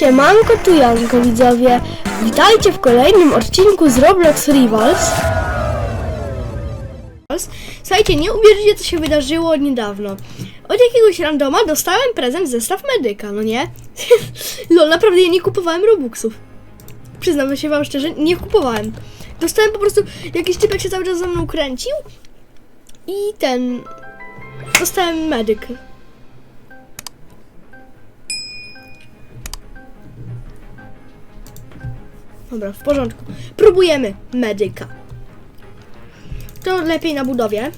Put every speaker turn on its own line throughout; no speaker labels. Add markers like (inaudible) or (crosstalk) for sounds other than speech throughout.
Siemanko, tu Janko widzowie. Witajcie w kolejnym odcinku z Roblox Rivals. Słuchajcie, nie uwierzycie co się wydarzyło niedawno. Od jakiegoś randoma dostałem prezent zestaw medyka, no nie? (laughs) Lol, naprawdę ja nie kupowałem Robuxów. Przyznam się wam szczerze, nie kupowałem. Dostałem po prostu, jakiś typek się cały czas za mną kręcił i ten... Dostałem medyk. Dobra, w porządku. Próbujemy medyka. To lepiej na budowie.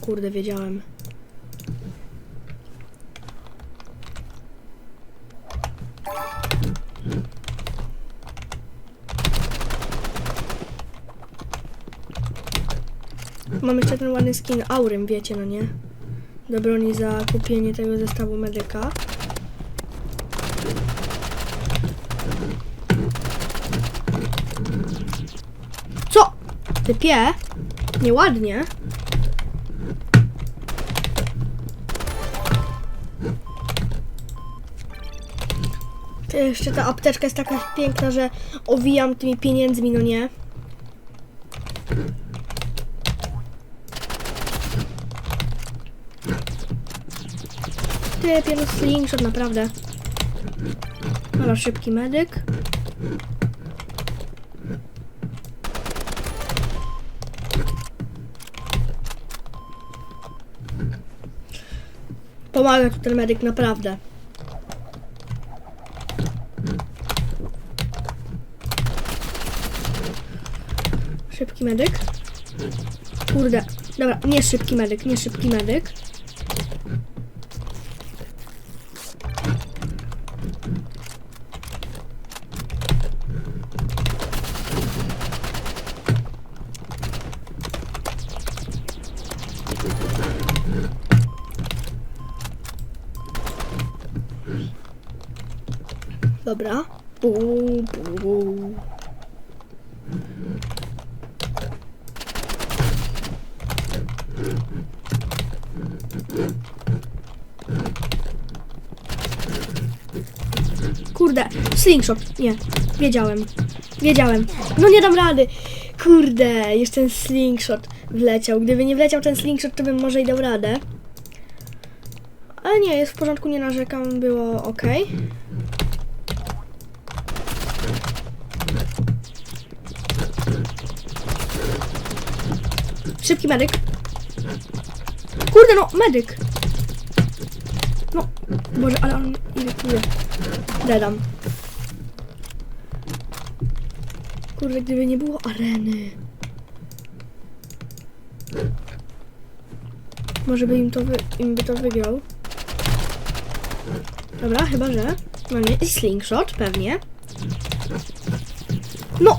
Kurde, wiedziałem. Mam jeszcze ten ładny skin Aurym, wiecie, no nie? Do broni za kupienie tego zestawu medyka. Typie? Nieładnie. Jeszcze ta apteczka jest taka piękna, że owijam tymi pieniędzmi, no nie? Typie, no slingshot, naprawdę. Dobra, szybki medyk. Pomaga tu ten medyk, naprawdę. Szybki medyk. Kurde. Dobra, nie szybki medyk, nie szybki medyk. Dobra. Bu, bu. Kurde, slingshot. Nie, wiedziałem. Wiedziałem. No nie dam rady. Kurde, jeszcze ten slingshot wleciał. Gdyby nie wleciał ten slingshot, to bym może i dał radę. Ale nie, jest w porządku, nie narzekam, było ok. Szybki medyk. Kurde, no, medyk. No, Boże, ale on irytuje. Dedam. Kurde, gdyby nie było areny. Może by im to wy, im by to wygrał. Dobra, chyba że. No nie, slingshot, pewnie. No!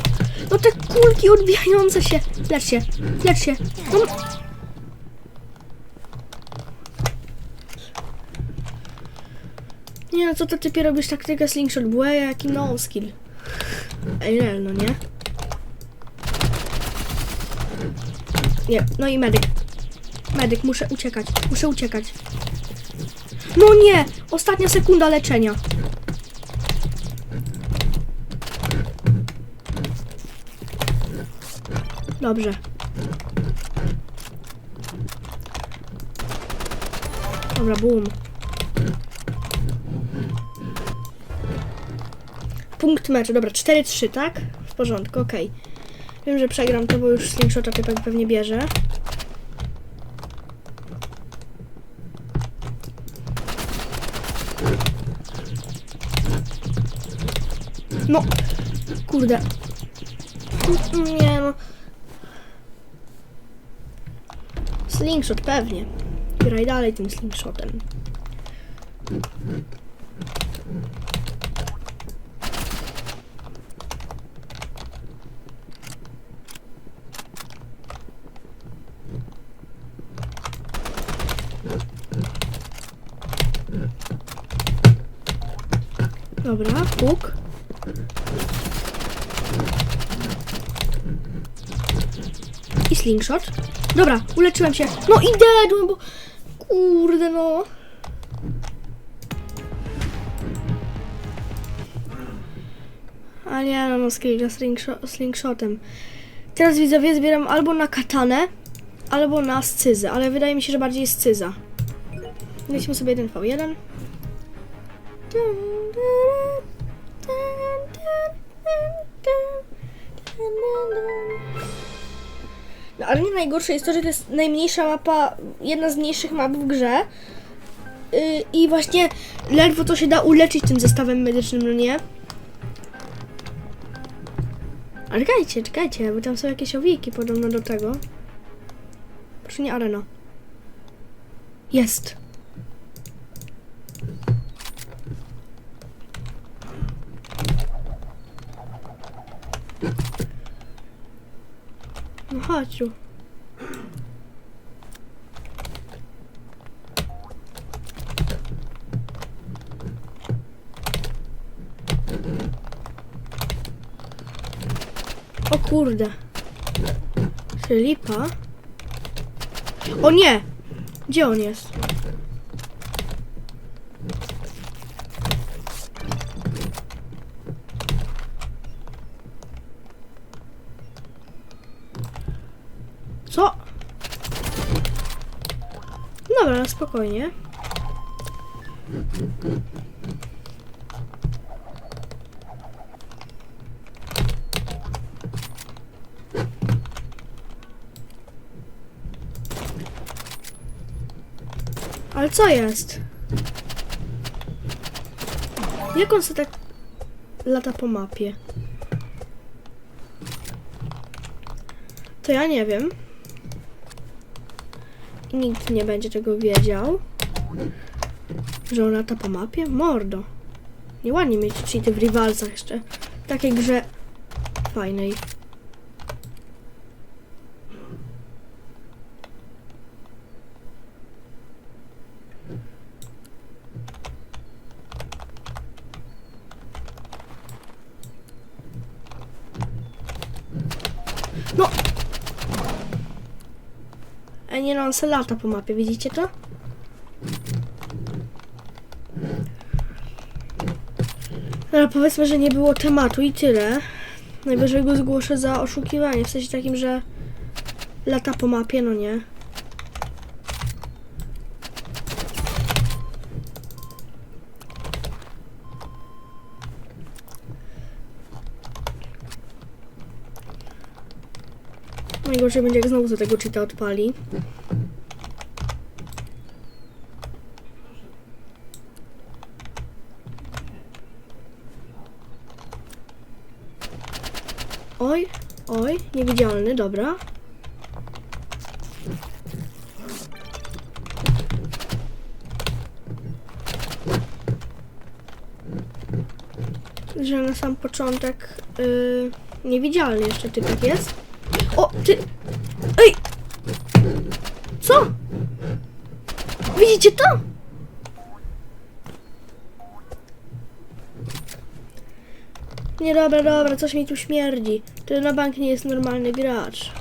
No te kulki odbijające się! Lecz się, lecz się! No. Nie no, co to typie robisz taktykę slingshot? Błe, jaki no skill. Ej, rel, no nie? Nie, no i medyk. Medyk, muszę uciekać, muszę uciekać. No nie! Ostatnia sekunda leczenia. Dobrze. Dobra, boom. Punkt meczu, dobra, 4-3, tak? W porządku, okej. Wiem, że przegram to, bo już slingshota typek pewnie bierze. No, kurde. Nie no. Slingshot pewnie. Graj dalej tym slingshotem. Dobra, puk. I slingshot. Dobra, uleczyłem się. No idę, bo... Kurde no. A nie, no, no slingshotem. Teraz widzowie zbieram albo na katanę, albo na scyzę, ale wydaje mi się, że bardziej scyza. Weźmy sobie jeden V1. No ale nie najgorsze jest to, że to jest najmniejsza mapa, jedna z mniejszych map w grze. Yy, I właśnie ledwo to się da uleczyć tym zestawem medycznym, no nie? Ale czekajcie, czekajcie, bo tam są jakieś owijki podobno do tego. Proszę nie arena. Jest. No. O kurde. Lipa. O nie! Gdzie on jest? Co? Dobra, spokojnie. Ale co jest? Jak on sobie tak lata po mapie? To ja nie wiem. Nikt nie będzie tego wiedział. Że on lata po mapie? Mordo. Nieładnie mieć cheaty w rivalsach jeszcze. Takiej grze fajnej. A nie no, on se lata po mapie, widzicie to? Ale powiedzmy, że nie było tematu i tyle. Najwyżej go zgłoszę za oszukiwanie, w sensie takim, że lata po mapie, no nie. Najgorzej będzie, jak znowu do tego cheata odpali. Oj, oj, niewidzialny, dobra. Że na sam początek yy, niewidzialny jeszcze typek jest. O, ty... Widzicie to? Nie, dobra, dobra, coś mi tu śmierdzi. To na bank nie jest normalny gracz.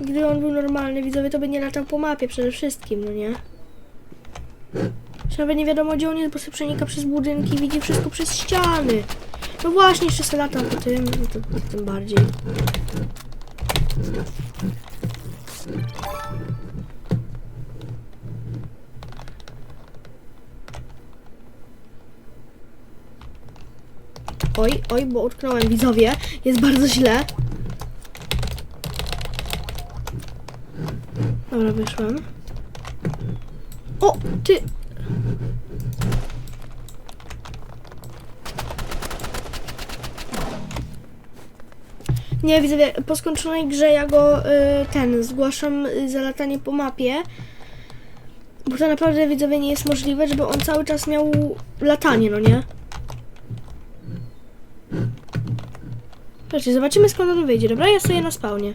Gdyby on był normalny, widzowie, to by nie latał po mapie przede wszystkim, no nie? Nawet nie wiadomo, gdzie on jest, bo sobie przenika przez budynki widzi wszystko przez ściany. No właśnie, jeszcze se latam po tym, no to tym bardziej. Oj, oj, bo utknąłem, widzowie. Jest bardzo źle. Dobra, wyszłem. O, ty... Nie, widzowie, po skończonej grze ja go, y, ten, zgłaszam y, za latanie po mapie. Bo to naprawdę, widzowie, nie jest możliwe, żeby on cały czas miał latanie, no nie? Zobaczcie, zobaczymy skąd on wyjdzie. Dobra, ja stoję na spawnie.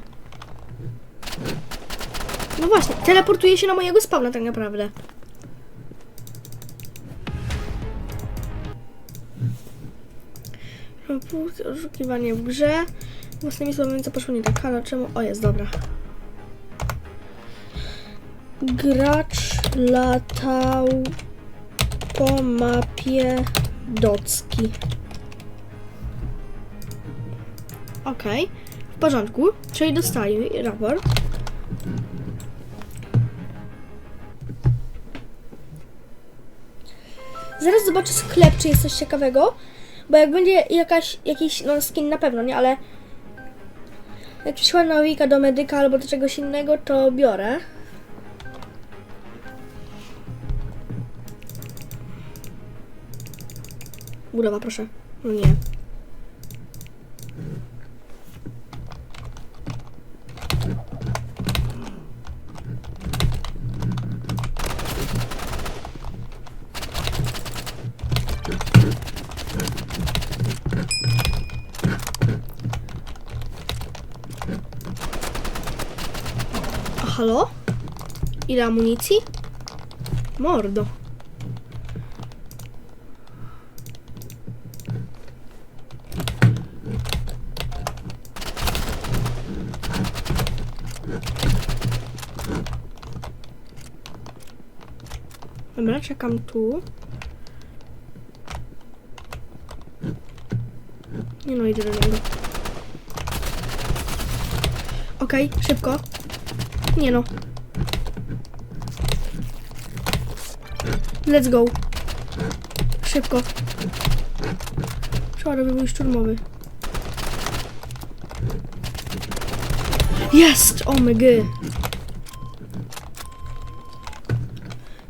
No właśnie, teleportuje się na mojego spawna tak naprawdę. Oszukiwanie w grze. Własnymi słowami, co poszło nie tak. Halo, czemu? O, jest, dobra. Gracz latał po mapie docki. Okej. W porządku. Czyli dostaję raport. Zaraz zobaczę sklep, czy jest coś ciekawego. Bo jak będzie jakaś, jakiś no skin na pewno, nie? Ale jak przyszła nawika do medyka albo do czegoś innego, to biorę. Budowa, proszę. No nie. A halo? Ile amunicji? Mordo. Dobra, czekam tu. Nie no, idę do niego. Okej, szybko. Nie no. Let's go. Szybko. Robić mój szturmowy. Jest! Omg.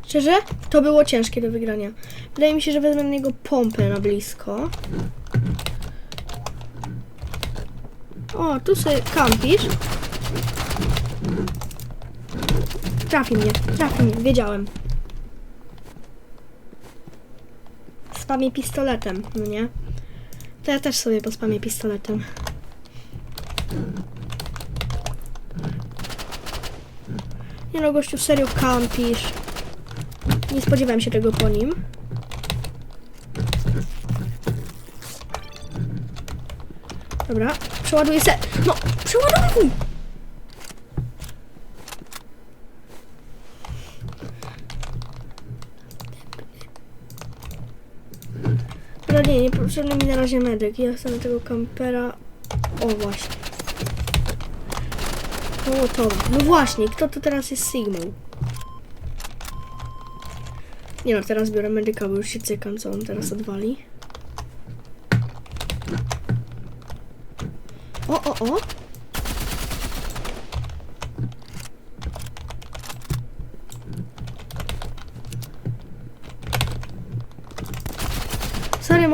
Szczerze? To było ciężkie do wygrania. Wydaje mi się, że wezmę na niego pompę na blisko. O, tu sobie kampisz. Trafi mnie, trafi mnie, wiedziałem. Spamię pistoletem, no nie? To ja też sobie pospamię pistoletem. Nie no, gościu, serio kampisz. Nie spodziewałem się tego po nim. Dobra, przeładuję se... No, przeładowuj! Nie, nie potrzebny mi na razie medyk. Ja chcę tego kampera... O, właśnie. O, to. No właśnie, kto to teraz jest Sigmą? Nie no, teraz biorę medyka, bo już się cykam, co on teraz odwali. O, o, o!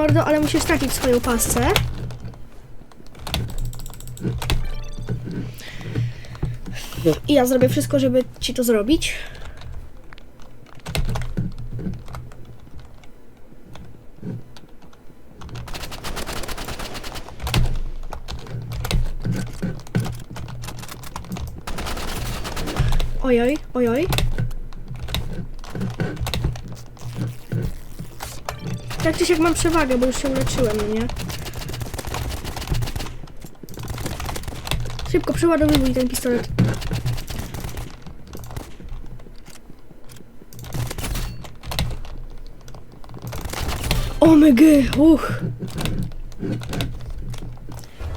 Mordo, ale musisz stracić swoją pasce. I ja zrobię wszystko, żeby ci to zrobić. Ojoj, ojoj. Tak czy siak mam przewagę, bo już się uleczyłem, no nie? Szybko przeładowuj ten pistolet. Omg, uch.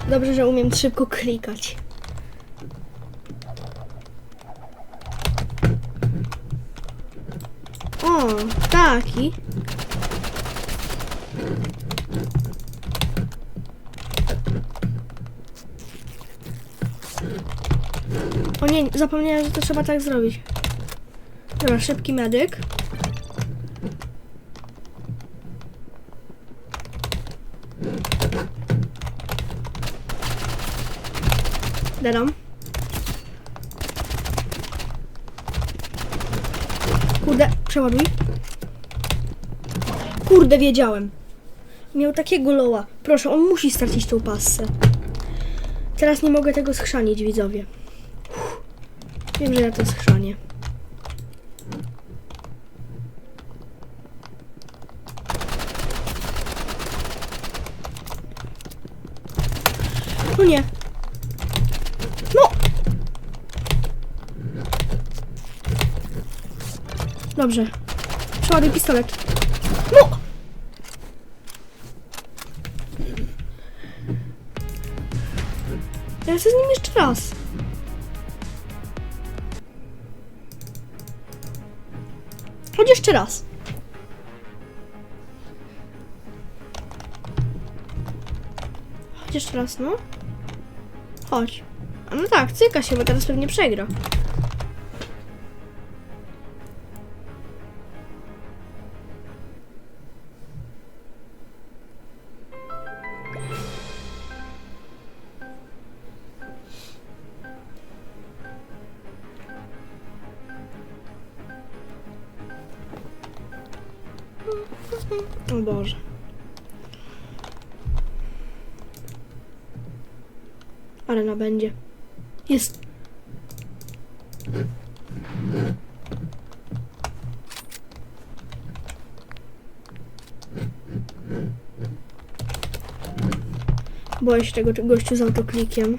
Dobrze, że umiem szybko klikać. O, taki. O nie, zapomniałem, że to trzeba tak zrobić. Dobra, szybki medyk. Dedam. Kurde, przeładuj. Kurde, wiedziałem. Miał takiego loła. Proszę, on musi stracić tą passę. Teraz nie mogę tego schrzanić, widzowie. Wiem, że ja to schrzanię. No nie. No! Dobrze. Przeładuj pistolet. No! Ja chcę z nim jeszcze raz. Chodź jeszcze raz. Chodź jeszcze raz, no. Chodź. A no tak, cyka się, bo teraz pewnie przegra. Arena będzie. Jest. Boję się tego gościu z autoklikiem.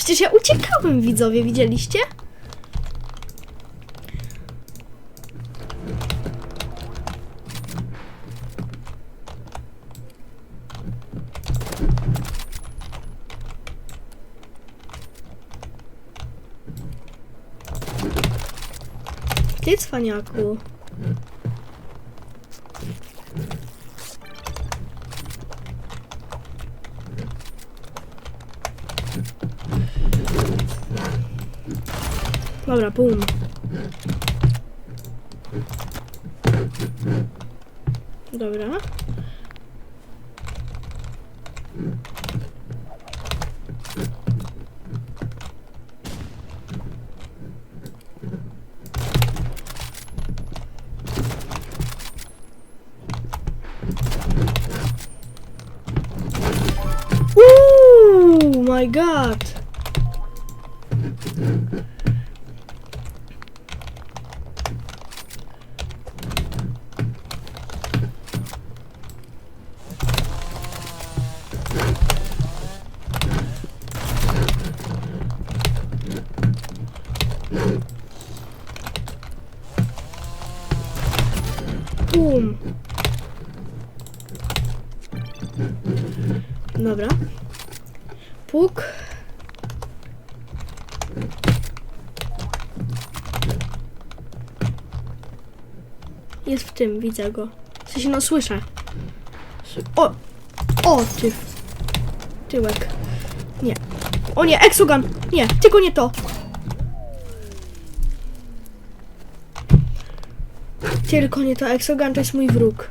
Przecież ja uciekałem, widzowie, widzieliście? Ty cwaniaku. Bum. Dobra. Ooh, my god. Jest w tym, widzę go. W sensie, no słyszę. O! O, ty. Tyłek. Nie. O nie, Exogun! Nie, tylko nie to. Tylko nie to. Exogun to jest mój wróg.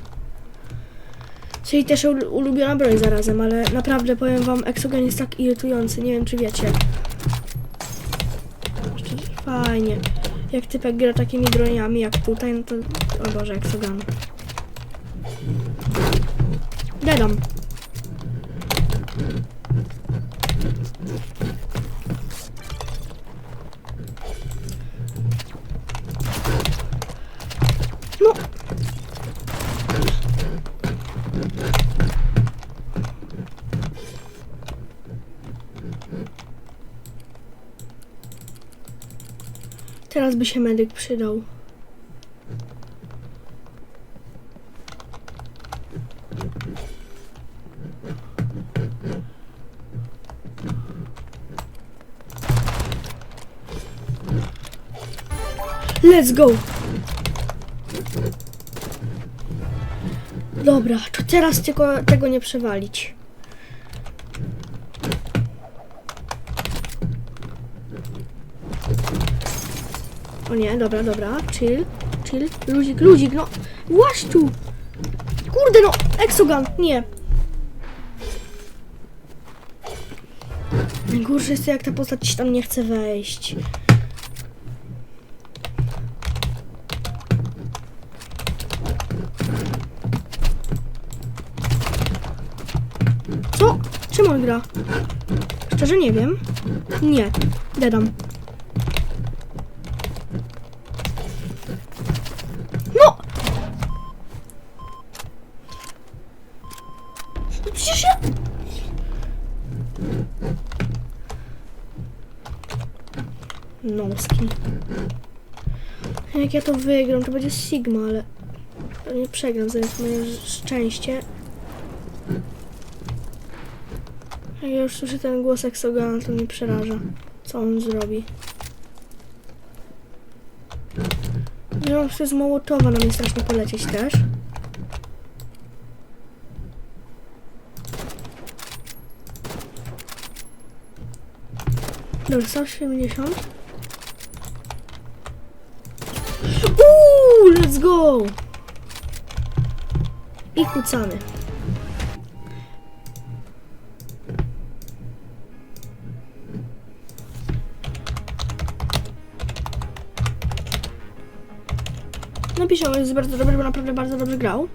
Czyli też ul- ulubiona broń zarazem, ale naprawdę powiem wam, Exogun jest tak irytujący, nie wiem czy wiecie. Fajnie. Jak typek gra takimi broniami jak tutaj, no to... O Boże, Exogun. Dedam. No, Teraz by się medyk przydał. Let's go! Dobra, to teraz tylko tego nie przewalić. O nie, dobra, dobra, chill, chill, luzik, luzik, no, łaź tu! Kurde no, Exogun, nie. Najgorsze jest to, jak ta postać tam nie chce wejść. Co? Czym on gra? Szczerze nie wiem. Nie, dedam. Noski. Jak ja to wygram, to będzie Sigma, ale... Pewnie przegram, zamiast moje szczęście. Jak ja już słyszę ten głos Exogana, to mnie przeraża. Co on zrobi? Ja chce z Mołotowa na mnie strasznie polecieć też. Dobra, 170. let's go! I kucamy. Napiszę, on jest bardzo dobry, bo naprawdę bardzo dobrze grał.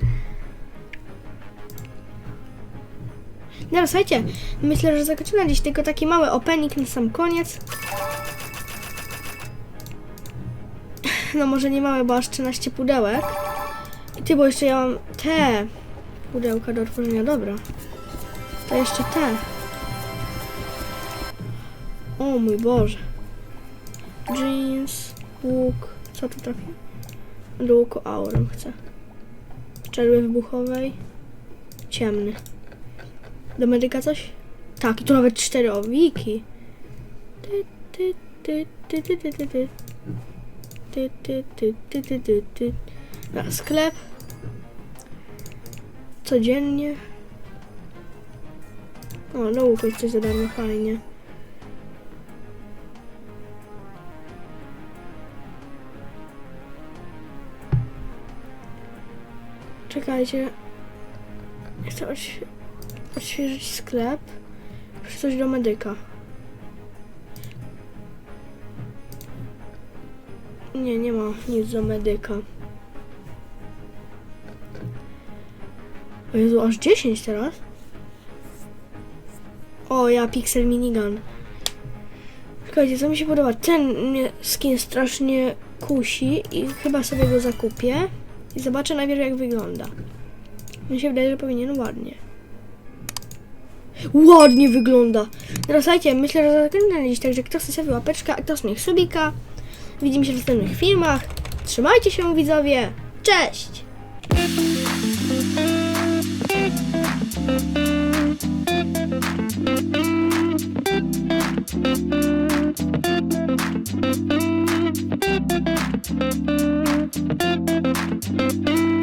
Dobra, słuchajcie, myślę, że zakończymy dziś tylko taki mały opening na sam koniec. No może nie mały, bo aż 13 pudełek. I ty, bo jeszcze ja mam te pudełka do otworzenia, dobra. To jeszcze te. O mój Boże. Jeans, łuk, co tu trafi? Do łuku aurem chcę. Czerwy wybuchowej. Ciemny. Do medyka coś? Tak, i tu nawet cztery owiki. Ty, ty, ty, ty, ty, ty, ty, ty. Na sklep. Codziennie. O, łuku jest coś za darmo, fajnie. Czekajcie. Chcę odświe- odświeżyć sklep. Muszę coś do medyka. Nie, nie ma nic do medyka. O Jezu, aż 10 teraz? O, ja Pixel Minigun. Słuchajcie, co mi się podoba? Ten skin strasznie kusi i chyba sobie go zakupię. I zobaczę najpierw jak wygląda. Mi się wydaje, że powinien ładnie. Ładnie wygląda. Teraz słuchajcie, myślę, że zakończę dziś, także kto chce sobie łapeczka, a kto niech subika. Widzimy się w następnych filmach. Trzymajcie się widzowie. Cześć!
Thank you.